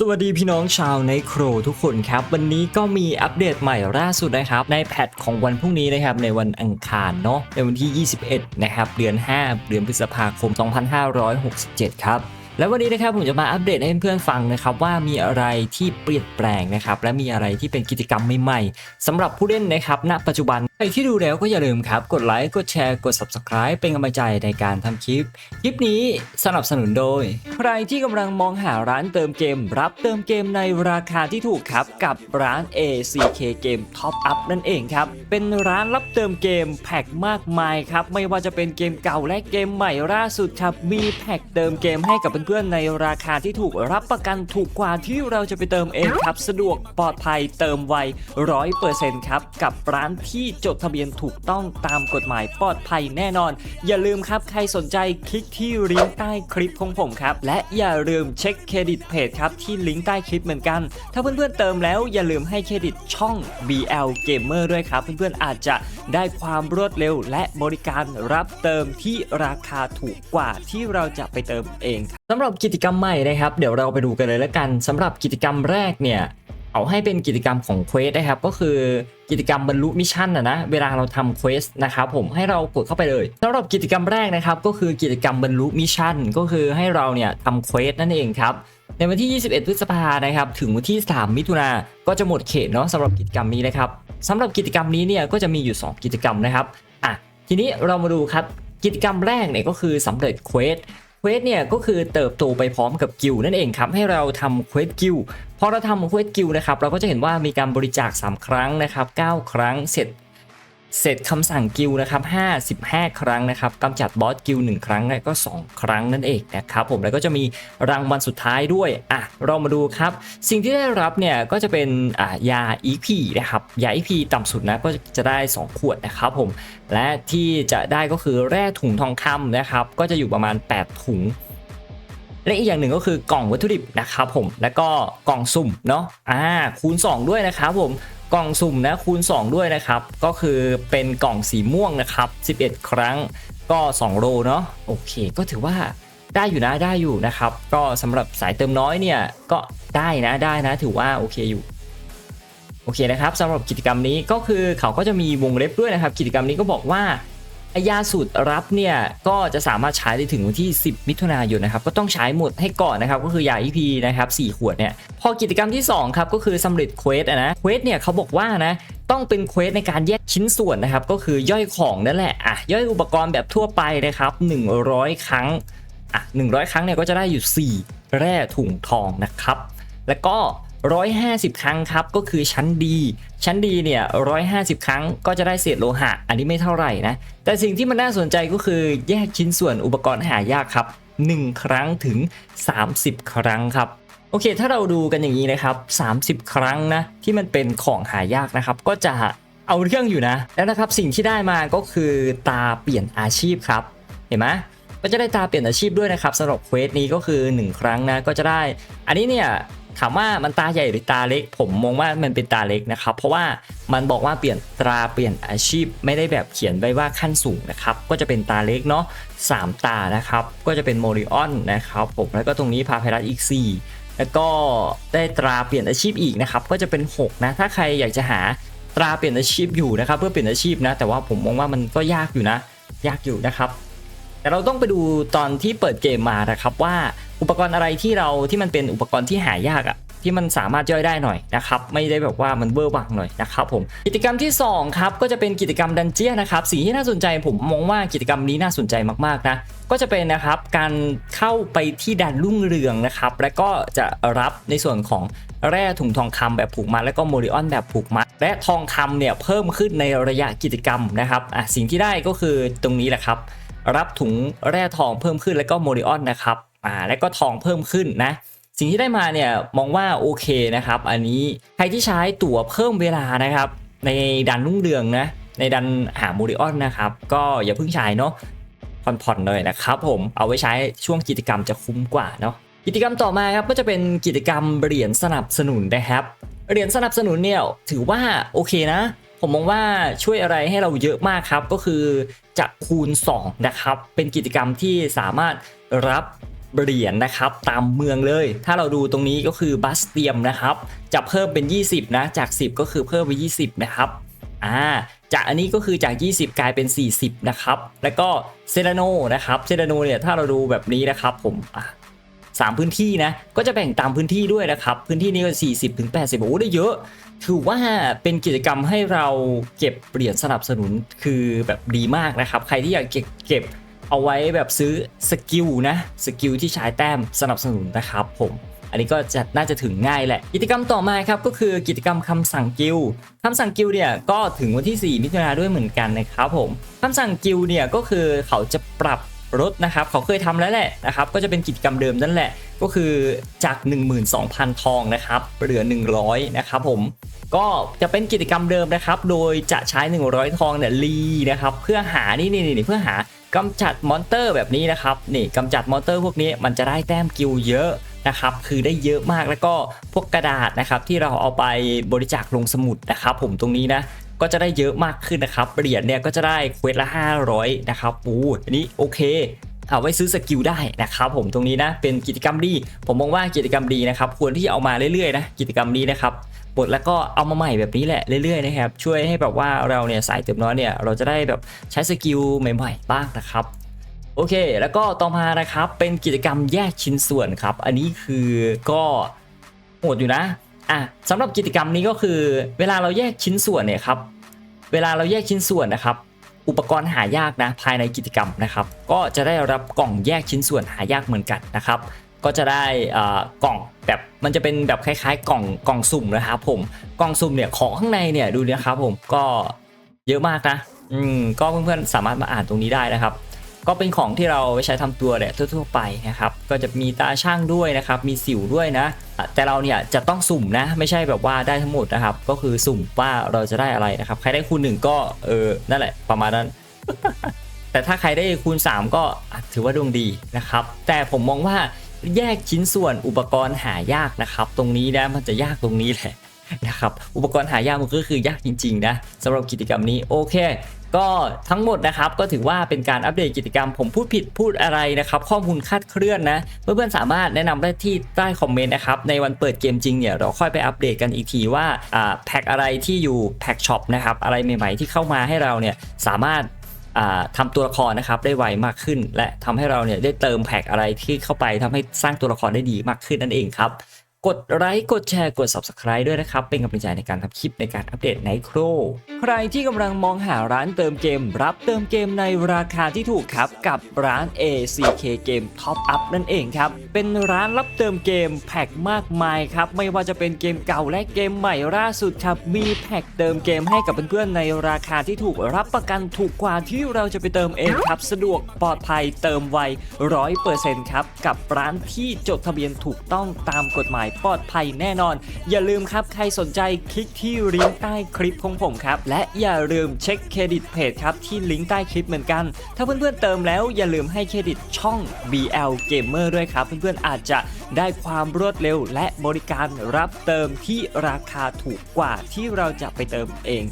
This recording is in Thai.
สวัสดีพี่น้องชาวในโครทุกคนครับ วันนี้ก็มีอัปเดตใหม่ล่าสุดนะครับ ในแพทของวันพรุ่งนี้นะครับ ในวันอังคารเนาะในวันที่ 21 นะครับเดือน 5 เดือนพฤษภาคม 2567 ครับแล้ววันนี้นะครับผมจะมาอัปเดตให้เพื่อนๆฟังนะครับว่ามีอะไรที่เปลี่ยนแปลงนะครับและมีอะไรที่เป็นกิจกรรมใหม่ๆสำหรับผู้เล่นนะครับณปัจจุบัน ใครที่ดูแล้วก็อย่าลืมครับ กดไลค์ กดแชร์ กด subscribe เป็นกำลังใจในการทำคลิป คลิปนี้สนับสนุนโดย ใครที่กำลังมองหาร้านเติมเกม รับเติมเกมในราคาที่ถูกครับ กับร้าน ACK Game Top Up นั่นเองครับ เป็นร้านรับเติมเกมแพ็คมากมายครับ ไม่ว่าจะเป็นเกมเก่าและเกมใหม่ล่าสุดครับ มีแพ็คเติมเกมให้กับเพื่อนๆในราคาที่ถูกรับประกันถูกกว่าที่เราจะไปเติมเองครับ สะดวกปลอดภัยเติมไวร้อยเปอร์เซ็นต์ครับกับร้านที่จดทะเบียนถูกต้องตามกฎหมายปลอดภัยแน่นอน อย่าลืมครับใครสนใจคลิกที่ลิงก์ใต้คลิปของผมครับ และอย่าลืมเช็คเครดิตเพจครับที่ลิงก์ใต้คลิปเหมือนกัน ถ้าเพื่อนๆเติมแล้วอย่าลืมให้เครดิตช่อง BL Gamer ด้วยครับ เพื่อนๆอาจจะได้ความรวดเร็ว และบริการรับเติมที่ราคาถูกกว่าที่เราจะไปเติมเองครับสำหรับกิจกรรมใหม่นะครับ เดี๋ยวเราไปดูกันเลยแล้วกันสำหรับกิจกรรมแรกเนี่ย เอาให้เป็นกิจกรรมของเควสนะครับก็คือกิจกรรมบรรลุมิชชั่นนะนะเวลาเราทำเควสนะครับผมให้เรากดเข้าไปเลยสำหรับกิจกรรมแรกนะครับก็คือกิจกรรมบรรลุมิชชั่นก็คือให้เราเนี่ยทำเควสนั่นเองครับในวันที่ 21 พฤษภานะครับ ถึงวันที่ 3 มิถุนาก็จะหมดเขตเนาะสำหรับกิจกรรมนี้นะครับสำหรับกิจกรรมนี้เนี่ยก็จะมีอยู่ 2 กิจกรรมนะครับอะทีนี้เรามาดูครับกิจกรรมแรกเนี่ยก็คือสำเร็จเควส เควสเนี่ยก็คือเติบโตไปพร้อมกับกิลนั่นเองครับให้เราทำเควสกิลพอเราทำเควสกิลนะครับเราก็จะเห็นว่ามีการบริจาค 3 ครั้งนะครับ9ครั้งเสร็จ เสร็จคำสั่งกิลนะครับ55 ครั้งนะครับกำจัดบอสกิล1ครั้งและก็ 2 ครั้งนั่นเองนะครับผมแล้วก็จะมีรางวัลสุดท้ายด้วยอะเรามาดูครับ สิ่งที่ได้รับเนี่ยก็จะเป็นอ่ายา EP นะครับยา EP ต่ำสุดนะก็จะได้ 2 ขวดนะครับผมและที่จะได้ก็คือแร่ถุงทองคำนะครับก็จะอยู่ประมาณ 8 ถุงและอีกอย่างหนึ่งก็คือกล่องวัตถุดิบนะครับผม แล้วก็กล่องสุ่มเนาะ อ่า คูณ 2 ด้วยนะครับผม กล่องสุ่มนะคูณ 2 ด้วยนะครับ ก็คือเป็นกล่องสีม่วงนะครับ 11 ครั้งก็ 2 โลเนาะโอเค ก็ถือว่าได้อยู่นะได้อยู่นะครับ ก็สำหรับสายเติมน้อยเนี่ยก็ได้นะได้นะ ถือว่าโอเคอยู่โอเคนะครับสำหรับกิจกรรมนี้ก็คือเขาก็จะมีวงเล็บด้วยนะครับ กิจกรรมนี้ก็บอกว่า ยาสูตรรับเนี่ยก็จะสามารถใช้ได้ถึงวันที่ 10 มิถุนายนนะครับก็ต้องใช้หมดให้ก่อนนะครับก็คือยา EP นะครับ4ขวดเนี่ยพอกิจกรรมที่2ครับก็คือสำเร็จเควสนะเควสเนี่ยเขาบอกว่านะต้องเป็นเควสในการแยกชิ้นส่วนนะครับก็คือย่อยของนั่นแหละอะย่อยอุปกรณ์แบบทั่วไปนะครับ 100 ครั้งอะ100 ครั้งเนี่ยก็จะได้อยู่ 4 แร่ถุงทองนะครับ แล้วก็ 150 ครั้งครับก็คือชั้นดีชั้นดีเนี่ย150 ครั้งก็จะได้เศษโลหะ อันนี้ไม่เท่าไหร่นะ แต่สิ่งที่มันน่าสนใจก็คือแยกชิ้นส่วนอุปกรณ์หายากครับ 1 ครั้งถึง 30 ครั้งครับโอเค ถ้าเราดูกันอย่างนี้นะครับ 30 ครั้งนะ ที่มันเป็นของหายากนะครับ ก็จะเอาเรื่องอยู่นะ แล้วนะครับสิ่งที่ได้มาก็คือตาเปลี่ยนอาชีพครับ เห็นไหมก็จะได้ตาเปลี่ยนอาชีพด้วยนะครับสำหรับเควสนี้ก็คือ 1 ครั้งนะก็จะได้ อันนี้เนี่ย ถามว่ามันตาใหญ่หรือตาเล็ก ผมมองว่ามันเป็นตาเล็กนะครับ เพราะว่ามันบอกว่าเปลี่ยนตราเปลี่ยนอาชีพไม่ได้แบบเขียนไว้ว่าขั้นสูงนะครับ ก็จะเป็นตาเล็กเนาะสามตานะครับ ก็จะเป็นโมริออนนะครับผมแล้วก็ตรงนี้พาไพรัสอีก 4 แล้วก็ได้ตราเปลี่ยนอาชีพอีกนะครับ ก็จะเป็น 6 นะ ถ้าใครอยากจะหาตราเปลี่ยนอาชีพอยู่นะครับ เพื่อเปลี่ยนอาชีพนะ แต่ว่าผมมองว่ามันก็ยากอยู่นะ ยากอยู่นะครับ แต่เราต้องไปดูตอนที่เปิดเกมมานะครับว่าอุปกรณ์อะไรที่เราที่มันเป็นอุปกรณ์ที่หายากอะที่มันสามารถย่อยได้หน่อยนะครับไม่ได้แบบว่ามันเวอร์วังหน่อยนะครับผมกิจกรรมที่2ครับก็จะเป็นกิจกรรมดันเจียนะครับสิ่งที่น่าสนใจผมมองว่ากิจกรรมนี้น่าสนใจมากๆนะก็จะเป็นนะครับการเข้าไปที่ดันรุ่งเรืองนะครับและก็จะรับในส่วนของแร่ถุงทองคำแบบผูกมัดและก็โมริออนแบบผูกมัด และทองคำเนี่ยเพิ่มขึ้นในระยะกิจกรรมนะครับอะสิ่งที่ได้ก็คือตรงนี้แหละครับ รับถุงแร่ทองเพิ่มขึ้นแล้วก็โมริออนนะครับอ่าแล้วก็ทองเพิ่มขึ้นนะสิ่งที่ได้มาเนี่ยมองว่าโอเคนะครับ อันนี้ใครที่ใช้ตั๋วเพิ่มเวลานะครับ ในดันรุ่งเรืองนะในดันหาโมริออนนะครับก็อย่าเพิ่งใช้เนาะผ่อนๆเลยนะครับผมเอาไว้ใช้ช่วงกิจกรรมจะคุ้มกว่าเนาะกิจกรรมต่อมาครับก็จะเป็นกิจกรรมเหรียญสนับสนุนนะครับเหรียญสนับสนุนเนี่ยถือว่าโอเคนะ ผมมองว่าช่วยอะไรให้เราเยอะมากครับ ก็คือจะคูณ 2 นะครับ เป็นกิจกรรมที่สามารถรับเหรียญนะครับตามเมืองเลย ถ้าเราดูตรงนี้ก็คือบัสเตียมนะครับ จะเพิ่มเป็น 20 นะ จาก 10 ก็คือเพิ่มไป 20 นะครับอ่าจากอันนี้ก็คือจาก 20 กลายเป็น 40 นะครับ แล้วก็เซราโนนะครับเซราโนเนี่ยถ้าเราดูแบบนี้นะครับผมอะสามพื้นที่นะก็จะแบ่งตามพื้นที่ด้วยนะครับ พื้นที่นี้ก็ 40 ถึง 80โอ้ได้เยอะ ถือว่าเป็นกิจกรรมให้เราเก็บเหรียญสนับสนุนคือแบบดีมากนะครับ ใครที่อยากเก็บเก็บเอาไว้แบบซื้อสกิลนะสกิลที่ใช้แต้มสนับสนุนนะครับผมอันนี้ก็จะน่าจะถึงง่ายแหละ กิจกรรมต่อมาครับก็คือกิจกรรมคำสั่งกิลคำสั่งกิลเนี่ยก็ถึงวันที่ 4 มิถุนาด้วยเหมือนกันนะครับผมคำสั่งกิลเนี่ยก็คือเขาจะปรับลดนะครับ เขาเคยทำแล้วแหละนะครับ ก็จะเป็นกิจกรรมเดิมนั่นแหละ ก็คือจาก 12,000 ทองนะครับเหลือ 100 นะครับผมก็จะเป็นกิจกรรมเดิมนะครับ โดยจะใช้ 100 ทองเนี่ยรีนะครับ เพื่อหานี่นี่นี่เพื่อหากำจัดมอนเตอร์แบบนี้นะครับนี่กำจัดมอนเตอร์พวกนี้มันจะได้แต้มกิลเยอะนะครับคือได้เยอะมากแล้วก็พวกกระดาษนะครับที่เราเอาไปบริจาคลงสมุดนะครับ ผมตรงนี้นะก็จะได้เยอะมากขึ้นนะครับเหรียญเนี่ยก็จะได้เควสละ 500 นะครับอู้อันนี้โอเค เอาไว้ซื้อสกิลได้นะครับผมตรงนี้นะเป็นกิจกรรมดี ผมมองว่ากิจกรรมดีนะครับควรที่จะเอามาเรื่อยๆนะกิจกรรมนี้นะครับบทแล้วก็เอามาใหม่แบบนี้แหละเรื่อยๆนะครับช่วยให้แบบว่าเราเนี่ยสายเติมน้อยเนี่ยเราจะได้แบบใช้สกิลใหม่ๆบ้างนะครับโอเค แล้วก็ต่อมานะครับเป็นกิจกรรมแยกชิ้นส่วนครับ อันนี้คือก็โหดอยู่นะอะสำหรับกิจกรรมนี้ก็คือ เวลาเราแยกชิ้นส่วนเนี่ยครับเวลาเราแยกชิ้นส่วนนะครับ อุปกรณ์หายากนะภายในกิจกรรมนะครับ ก็จะได้รับกล่องแยกชิ้นส่วนหายากเหมือนกันนะครับ ก็จะได้กล่องแบบมันจะเป็นแบบคล้ายๆ กล่องกล่องสุ่มนะครับผมกล่องสุ่มเนี่ยของข้างในเนี่ยดูนะครับผมก็เยอะมากนะอืมก็เพื่อนๆสามารถมาอ่านตรงนี้ได้นะครับ ก็เป็นของที่เราใช้ทำตัวแหละทั่วๆไปนะครับ ก็จะมีตาช่างด้วยนะครับ มีสิวด้วยนะ แต่เราเนี่ยจะต้องสุ่มนะ ไม่ใช่แบบว่าได้ทั้งหมดนะครับ ก็คือสุ่มว่าเราจะได้อะไรนะครับ ใครได้คูณหนึ่งก็เออ นั่นแหละ ประมาณนั้น แต่ถ้าใครได้คูณ 3 ก็ถือว่าดวงดีนะครับ แต่ผมมองว่าแยกชิ้นส่วนอุปกรณ์หายากนะครับ ตรงนี้นะมันจะยากตรงนี้แหละนะครับ อุปกรณ์หายากมันก็คือยากจริงๆนะสำหรับกิจกรรมนี้โอเค ก็ทั้งหมดนะครับก็ถือว่าเป็นการอัปเดตกิจกรรม ผมพูดผิดพูดอะไรนะครับ ข้อมูลคาดเคลื่อนนะเพื่อนๆสามารถแนะนำได้ที่ใต้คอมเมนต์นะครับในวันเปิดเกมจริงเนี่ยเราค่อยไปอัปเดตกันอีกทีว่าแพ็คอะไรที่อยู่แพ็คช็อปนะครับอะไรใหม่ๆที่เข้ามาให้เราเนี่ยสามารถอ่าทำตัวละครนะครับได้ไวมากขึ้น และทำให้เราเนี่ยได้เติมแพ็กอะไรที่เข้าไปทำให้สร้างตัวละครได้ดีมากขึ้นนั่นเองครับ กดไลค์กดแชร์กด Subscribe ด้วยนะครับ เป็นกำลังใจในการทำคลิปในการอัปเดตในโครใครที่กำลังมองหาร้านเติมเกม รับเติมเกมในราคาที่ถูกครับกับร้าน ACK Game Top Up นั่นเองครับ เป็นร้านรับเติมเกมแพ็กมากมายครับ ไม่ว่าจะเป็นเกมเก่าและเกมใหม่ล่าสุดครับ มีแพ็กเติมเกมให้กับเพื่อนๆในราคาที่ถูกรับประกันถูกกว่าที่เราจะไปเติมเองครับ สะดวกปลอดภัยเติมไวร้อยเปอร์เซ็นต์ครับกับร้านที่จดทะเบียนถูกต้องตามกฎหมายายปลอดภัยแน่นอน อย่าลืมครับใครสนใจคลิกที่ลิงก์ใต้คลิปของผมครับ และอย่าลืมเช็คเครดิตเพจครับที่ลิงก์ใต้คลิปเหมือนกัน ถ้าเพื่อนๆเติมแล้วอย่าลืมให้เครดิตช่อง BL Gamer ด้วยครับ เพื่อนๆอาจจะได้ความรวดเร็ว และบริการรับเติมที่ราคาถูกกว่าที่เราจะไปเติมเอง